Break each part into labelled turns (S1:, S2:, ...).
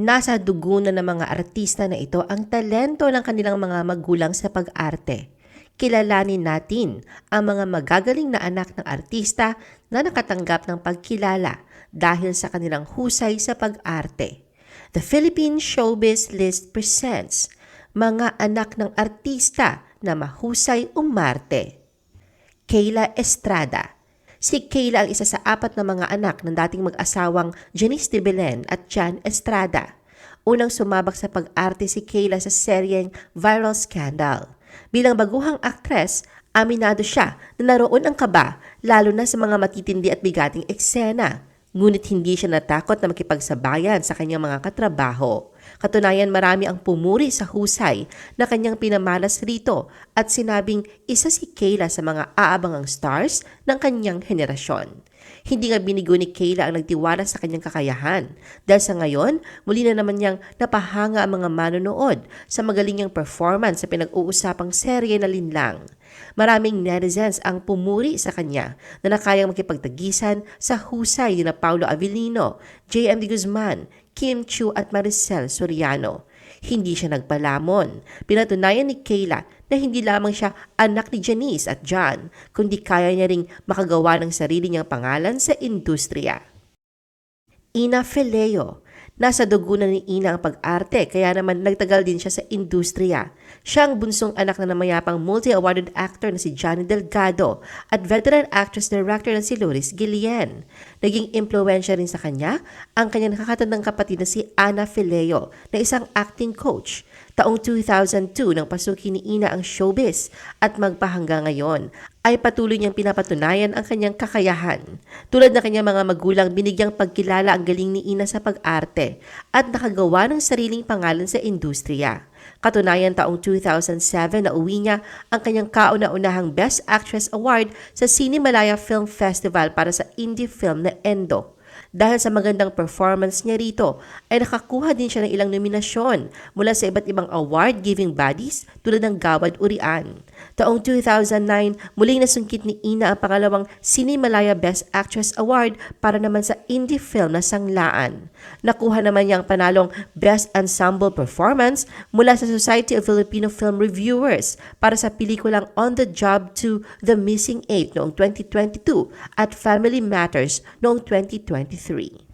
S1: Nasa dugo na ng mga artista na ito ang talento ng kanilang mga magulang sa pag-arte. Kilalanin natin ang mga magagaling na anak ng artista na nakatanggap ng pagkilala dahil sa kanilang husay sa pag-arte. The Philippine Showbiz List presents mga anak ng artista na mahusay umarte. Kayla Estrada Si Kayla ang isa sa apat na mga anak ng dating mag-asawang Janice de Belen at Jan Estrada. Unang sumabak sa pag-arte si Kayla sa seryeng Viral Scandal. Bilang baguhang aktres, aminado siya na naroon ang kaba lalo na sa mga matitindi at bigating eksena. Ngunit hindi siya natakot na makipagsabayan sa kanyang mga katrabaho. Katunayan marami ang pumuri sa husay na kanyang pinamalas rito at sinabing isa si Kayla sa mga aabangang stars ng kanyang henerasyon. Hindi nga binigo ni Kayla ang nagtiwala sa kanyang kakayahan dahil sa ngayon muli na naman niyang napahanga ang mga manonood sa magaling niyang performance sa pinag-uusapang serye na linlang. Maraming netizens ang pumuri sa kanya na nakayang makipagtagisan sa husay ni na Paulo Avellino, J.M. de Guzman, Kim Chu at Maricel Soriano. Hindi siya nagpalamon. Pinatunayan ni Kayla na hindi lamang siya anak ni Janice at John, kundi kaya niya ring makagawa ng sarili niyang pangalan sa industriya. Ina Fileo Nasa dugo na ni Ina ang pag-arte kaya naman nagtagal din siya sa industriya. Siya ang bunsong anak na namayapang multi-awarded actor na si Johnny Delgado at veteran actress-director na si Loris Guillen. Naging impluensya rin sa kanya ang kanyang nakakatandang kapatid na si Ana Fileo na isang acting coach. Taong 2002 nang pasukin ni Ina ang showbiz at magpahangga ngayon ay patuloy niyang pinapatunayan ang kanyang kakayahan. Tulad ng kanyang mga magulang, binigyang pagkilala ang galing ni Ina sa pag-arte at nakagawa ng sariling pangalan sa industriya. Katunayan taong 2007 na uwi niya ang kanyang kauna-unahang Best Actress Award sa Cinemalaya Film Festival para sa indie film na Endo. Dahil sa magandang performance niya rito, ay nakakuha din siya ng ilang nominasyon mula sa iba't ibang award-giving bodies tulad ng Gawad Urian. Taong 2009, muling nasungkit ni Ina ang pangalawang Cinemalaya Best Actress Award para naman sa indie film na Sanglaan. Nakuha naman niya ang panalong Best Ensemble Performance mula sa Society of Filipino Film Reviewers para sa pelikulang On the Job to The Missing Eight noong 2022 at Family Matters noong 2023.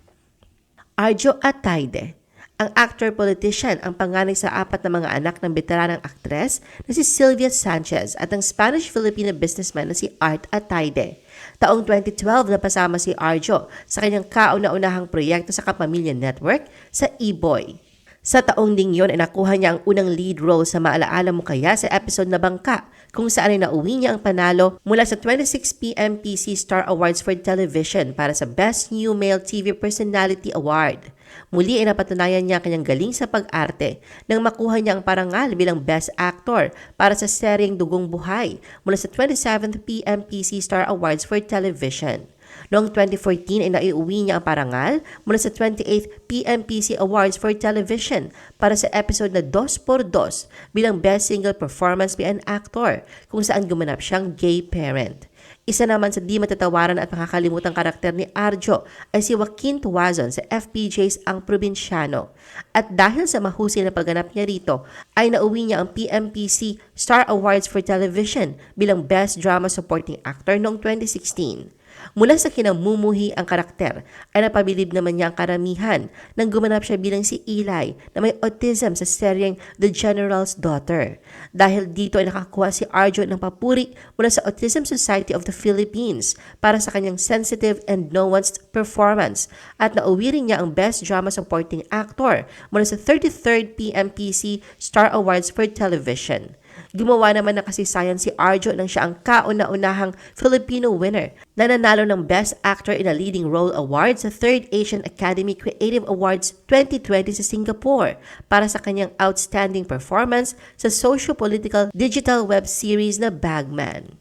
S1: Arjo Ataide ang actor-politician ang panganay sa apat na mga anak ng veteranang aktres na si Sylvia Sanchez at ang Spanish-Filipino businessman na si Art Ataide. Taong 2012 napasama si Arjo sa kanyang kauna-unahang proyekto sa Kapamilya Network sa E-Boy. Sa taong ding yon ay nakuha niya ang unang lead role sa Maalaala Mo Kaya sa episode na Bangka kung saan ay nauwi niya ang panalo mula sa 26pm PC Star Awards for Television para sa Best New Male TV Personality Award. Muli ay napatunayan niya kanyang galing sa pag-arte nang makuha niya ang parangal bilang Best Actor para sa seryeng Dugong Buhay mula sa 27th PMPC Star Awards for Television. Noong 2014 ay naiuwi niya ang parangal mula sa 28th PMPC Awards for Television para sa episode na Dos por Dos bilang Best Single Performance by an Actor kung saan gumanap siyang gay parent. Isa naman sa di matatawaran at makakalimutang karakter ni Arjo ay si Joaquin Tuazon sa FPJ's Ang Probinsyano. At dahil sa mahusay na pagganap niya rito, ay nauwi niya ang PMPC Star Awards for Television bilang Best Drama Supporting Actor noong 2016. Mula sa kinamumuhi ang karakter ay napabilib naman niya ang karamihan nang gumanap siya bilang si Eli na may autism sa seryeng The General's Daughter. Dahil dito ay nakakuha si Arjo ng papuri mula sa Autism Society of the Philippines para sa kanyang sensitive and nuanced performance at nauwi rin niya ang Best Drama Supporting Actor mula sa 33rd PMPC Star Awards for Television. Gumawa naman ng kasaysayan si Arjo nang siya ang kauna-unahang Filipino winner na nanalo ng Best Actor in a Leading Role Award sa 3rd Asian Academy Creative Awards 2020 sa Singapore para sa kanyang outstanding performance sa socio-political digital web series na Bagman.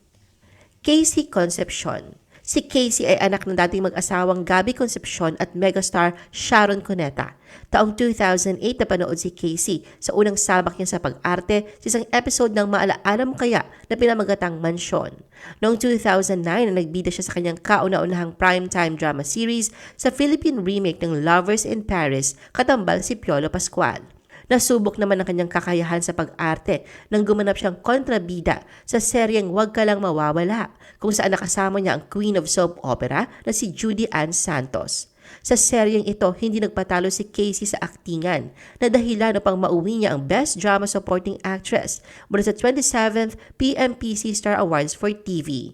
S1: Casey Concepcion Si Casey ay anak ng dating mag-asawang Gabby Concepcion at megastar Sharon Cuneta. Taong 2008 napanood si Casey sa unang sabak niya sa pag-arte sa isang episode ng Maalaala Kaya na pinamagatang Mansyon. Noong 2009 na nagbida siya sa kanyang kauna-unahang primetime drama series sa Philippine remake ng Lovers in Paris, katambal si Piolo Pascual. Nasubok naman ang kanyang kakayahan sa pag-arte nang gumanap siyang kontrabida sa seryeng Huwag Ka Lang Mawawala kung saan nakasama niya ang Queen of Soap Opera na si Judy Ann Santos. Sa seryeng ito, hindi nagpatalo si Casey sa aktingan na dahilan upang mauwi niya ang Best Drama Supporting Actress mula sa 27th PMPC Star Awards for TV.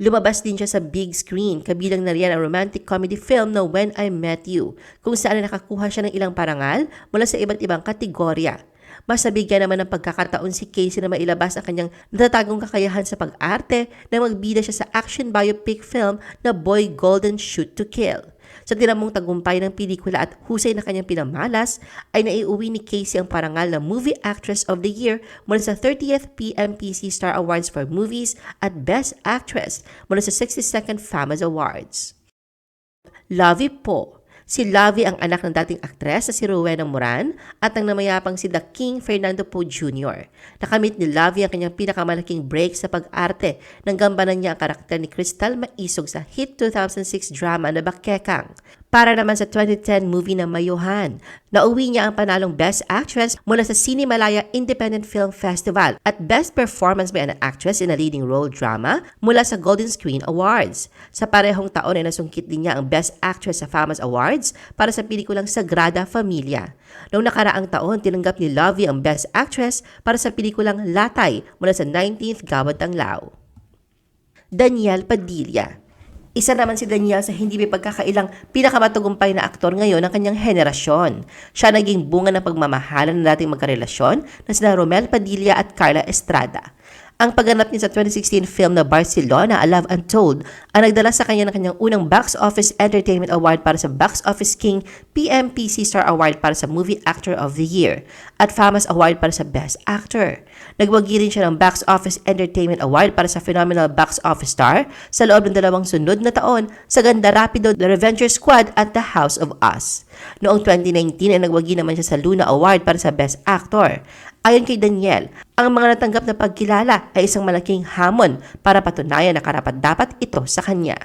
S1: Lumabas din siya sa big screen, kabilang na riyan ang romantic comedy film na When I Met You, kung saan nakakuha siya ng ilang parangal mula sa iba't ibang kategorya. Mas nabigyan naman ng pagkakataon si Casey na mailabas ang kanyang natatagong kakayahan sa pag-arte na magbida siya sa action biopic film na Boy Golden Shoot to Kill. Sa tinamong tagumpay ng pelikula at husay na kanyang pinamalas, ay naiuwi ni Casey ang parangal na Movie Actress of the Year mula sa 30th PMPC Star Awards for Movies at Best Actress mula sa 62nd FAMAS Awards. Lovey Po Si Lovey ang anak ng dating aktres na si Rowena Moran at ang namayapang si The King Fernando Po Jr. Nakamit ni Lovey ang kanyang pinakamalaking break sa pag-arte nang gambanan niya ang karakter ni Crystal Maisog sa hit 2006 drama na Bakekang. Para naman sa 2010 movie na Mayuhan, nauwi niya ang panalong Best Actress mula sa Cinemalaya Independent Film Festival at Best Performance by an Actress in a Leading Role Drama mula sa Golden Screen Awards. Sa parehong taon ay nasungkit din niya ang Best Actress sa FAMAS Awards para sa pelikulang Sagrada Familia. Noong nakaraang taon, tinanggap ni Lovey ang Best Actress para sa pelikulang Latay mula sa 19th Gawad Tanglao. Daniel Padilla isa naman si Daniel sa hindi may pagkakailang pinakamatagumpay na aktor ngayon ng kanyang henerasyon. Siya naging bunga ng pagmamahalan ng dating magkarelasyon na sina Romel Padilla at Carla Estrada. Ang pagganap niya sa 2016 film na Barcelona, A Love Untold, ang nagdala sa kanya ng kanyang unang Box Office Entertainment Award para sa Box Office King PMPC Star Award para sa Movie Actor of the Year at FAMAS Award para sa Best Actor. Nagwagi rin siya ng Box Office Entertainment Award para sa Phenomenal Box Office Star sa loob ng dalawang sunod na taon sa Ganda Rapido, The Revenger Squad at The House of Us. Noong 2019 ay nagwagi naman siya sa Luna Award para sa Best Actor. Ayon kay Daniel, ang mga natanggap na pagkilala ay isang malaking hamon para patunayan na karapat-dapat ito sa kanya.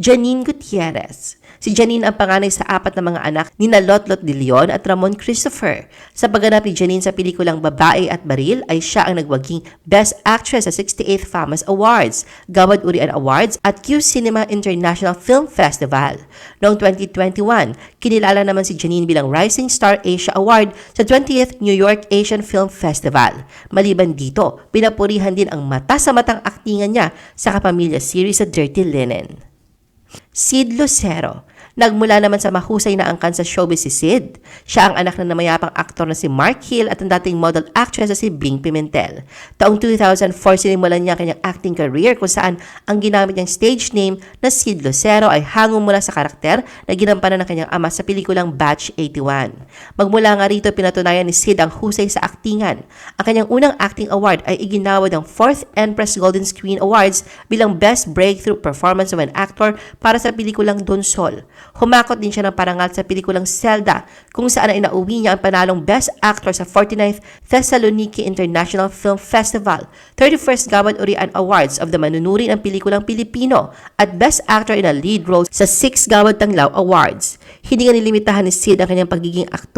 S1: Janine Gutierrez Si Janine ang panganay sa apat na mga anak ni Lotlot de Leon at Ramon Christopher. Sa pagganap ni Janine sa pelikulang Babae at Baril ay siya ang nagwaging Best Actress sa 68th FAMAS Awards, Gawad Urian Awards at Q Cinema International Film Festival. Noong 2021, kinilala naman si Janine bilang Rising Star Asia Award sa 20th New York Asian Film Festival. Maliban dito, pinapurihan din ang mata sa matang aktingan niya sa kapamilya series sa Dirty Linen. Sid Lucero Nagmula naman sa mahusay na angkan sa showbiz si Sid. Siya ang anak ng namayapang aktor na si Mark Hill at ang dating model actress na si Bing Pimentel. Taong 2004 sinimulan niya kanyang acting career kung saan ang ginamit niyang stage name na Sid Lucero ay hango mula sa karakter na ginampanan ng kanyang ama sa pelikulang Batch 81. Magmula nga rito pinatunayan ni Sid ang husay sa aktingan. Ang kanyang unang acting award ay iginawad ng 4th Empress Golden Screen Awards bilang Best Breakthrough Performance of an Actor para sa pelikulang Don Sol. Humakot din siya ng parangal sa pelikulang Zelda kung saan ay nauwi niya ang panalong Best Actor sa 49th Thessaloniki International Film Festival, 31st Gawad Urian Awards of the Manunuri ng Pelikulang Pilipino at Best Actor in a Lead Role sa 6 Gawad Tanglao Awards. Hindi nga nilimitahan ni Sid ang kanyang pagiging aktor.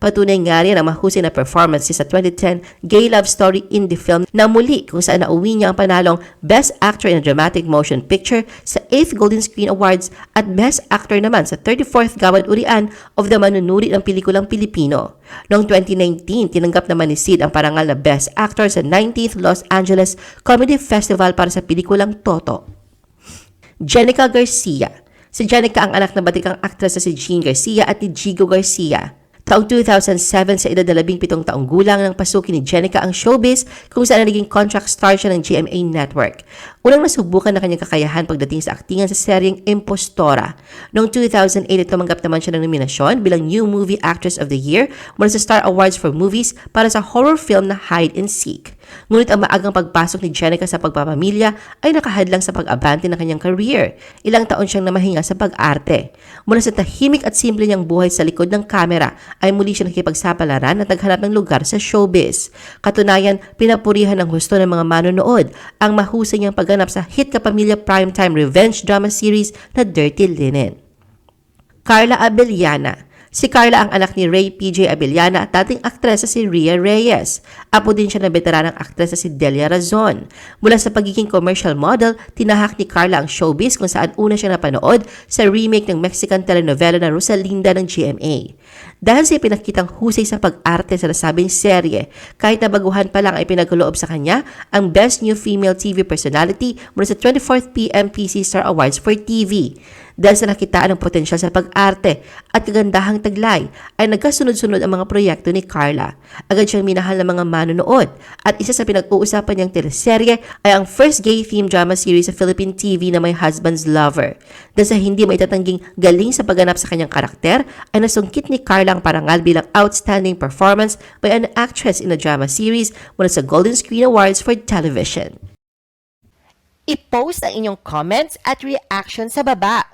S1: Patunay nga rin ang mahusay na performance sa 2010 gay love story indie film na muli kung saan nauwi niya ang panalong Best Actor in a Dramatic Motion Picture sa 8th Golden Screen Awards at Best Actor naman sa 34th Gawad Urian of the Manunuri ng Pelikulang Pilipino. Noong 2019, tinanggap naman ni Sid ang parangal na Best Actor sa 19th Los Angeles Comedy Festival para sa pelikulang Toto. Jenica Garcia Si Jenica ang anak ng batikang aktres na si Jean Garcia at ni Jigo Garcia. Taong 2007 sa edad na 17 taong gulang nang pasukin ni Jenica ang showbiz kung saan naging contract star siya ng GMA Network. Unang nasubukan na kanyang kakayahan pagdating sa aktingan sa seryeng Impostora. Noong 2008 tumanggap naman siya ng nominasyon bilang New Movie Actress of the Year mula sa Star Awards for Movies para sa horror film na Hide and Seek. Ngunit ang maagang pagpasok ni Jenica sa pagpapamilya ay nakahadlang sa pag-abante ng kanyang career. Ilang taon siyang namahinga sa pag-arte. Mula sa tahimik at simple niyang buhay sa likod ng kamera ay muli siya nakipagsapalaran at naghanap ng lugar sa showbiz. Katunayan, pinapurihan ng gusto ng mga manonood ang mahusay niyang pagganap sa hit kapamilya primetime revenge drama series na Dirty Linen. Carla Abellana. Si Carla ang anak ni Ray PJ Abellana at dating aktresa si Rhea Reyes. Apo din siya ng veteranang aktresa si Delia Razon. Mula sa pagiging commercial model, tinahak ni Carla ang showbiz kung saan una siya napanood sa remake ng Mexican telenovela na Rosalinda ng GMA. Dahil sa pinakitang husay sa pag-arte sa nasabing serye, kahit na baguhan pa lang ay pinagkaloob sa kanya ang Best New Female TV Personality mula sa 24th PM PC Star Awards for TV. Dahil sa nakitaan ng potensyal sa pag-arte at kagandahang taglay, ay nagkasunod-sunod ang mga proyekto ni Carla. Agad siyang minahal ng mga manonood at isa sa pinag-uusapan niyang teleserye ay ang first gay-themed drama series sa Philippine TV na My Husband's Lover. Dahil sa hindi maitatangging galing sa pagganap sa kanyang karakter, ay nasungkit ni Carla ang parangal bilang outstanding performance by an actress in a drama series mula sa Golden Screen Awards for Television. I-post ang inyong comments at reaction sa baba.